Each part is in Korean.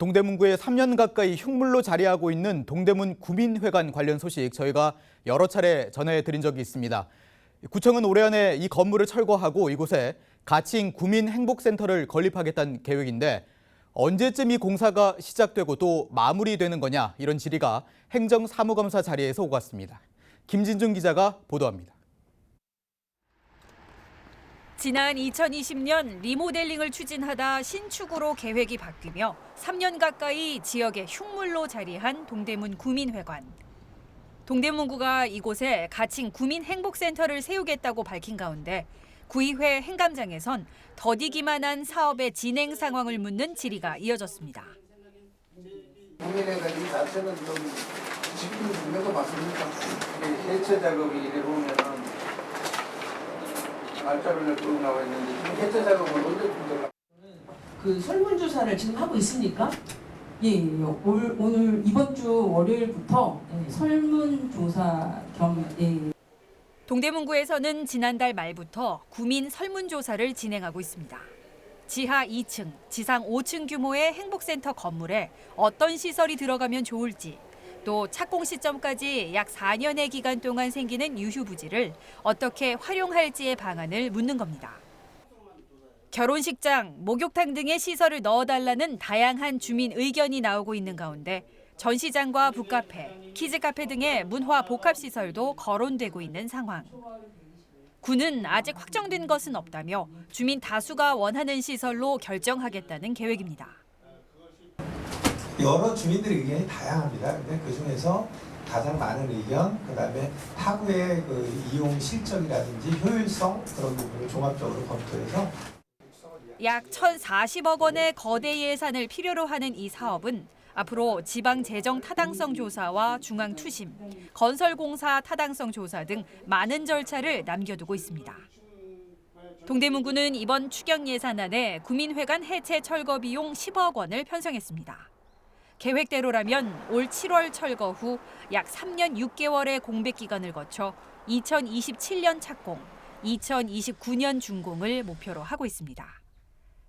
동대문구에 3년 가까이 흉물로 자리하고 있는 동대문 구민회관 관련 소식 저희가 여러 차례 전해드린 적이 있습니다. 구청은 올해 안에 이 건물을 철거하고 이곳에 가칭 구민행복센터를 건립하겠다는 계획인데 언제쯤 이 공사가 시작되고 또 마무리되는 거냐 이런 질의가 행정사무검사 자리에서 오갔습니다. 김진중 기자가 보도합니다. 지난 2020년 리모델링을 추진하다 신축으로 계획이 바뀌며 3년 가까이 지역의 흉물로 자리한 동대문 구민회관. 동대문구가 이곳에 가칭 구민행복센터를 세우겠다고 밝힌 가운데 구의회 행감장에선 더디기만 한 사업의 진행 상황을 묻는 질의가 이어졌습니다. 국민회관 이 자체는 좀 지금 있는 거 맞습니까? 이 해체 작업이 이래 보면은 날짜를 끌고 나와 있는데 지금 해체 작업은 언제쯤 들어가? 그 설문조사를 지금 하고 있습니까? 예, 예, 예. 올, 오늘 이번 주 월요일부터 예, 설문조사 겸 예, 동대문구에서는 지난달 말부터 구민 설문조사를 진행하고 있습니다. 지하 2층, 지상 5층 규모의 행복센터 건물에 어떤 시설이 들어가면 좋을지, 또 착공 시점까지 약 4년의 기간 동안 생기는 유휴부지를 어떻게 활용할지의 방안을 묻는 겁니다. 결혼식장, 목욕탕 등의 시설을 넣어달라는 다양한 주민 의견이 나오고 있는 가운데 전시장과 북카페, 키즈카페 등의 문화 복합시설도 거론되고 있는 상황. 군은 아직 확정된 것은 없다며 주민 다수가 원하는 시설로 결정하겠다는 계획입니다. 여러 주민들의 의견이 다양합니다. 근데 그 중에서 가장 많은 의견, 그 다음에 하구의 그 이용 실적이라든지 효율성 그런 부분을 종합적으로 검토해서 약 1,040억 원의 거대 예산을 필요로 하는 이 사업은 앞으로 지방 재정 타당성 조사와 중앙 투심, 건설 공사 타당성 조사 등 많은 절차를 남겨두고 있습니다. 동대문구는 이번 추경 예산안에 구민회관 해체 철거 비용 10억 원을 편성했습니다. 계획대로라면 올 7월 철거 후 약 3년 6개월의 공백 기간을 거쳐 2027년 착공, 2029년 준공을 목표로 하고 있습니다.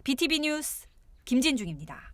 BTV 뉴스 김진중입니다.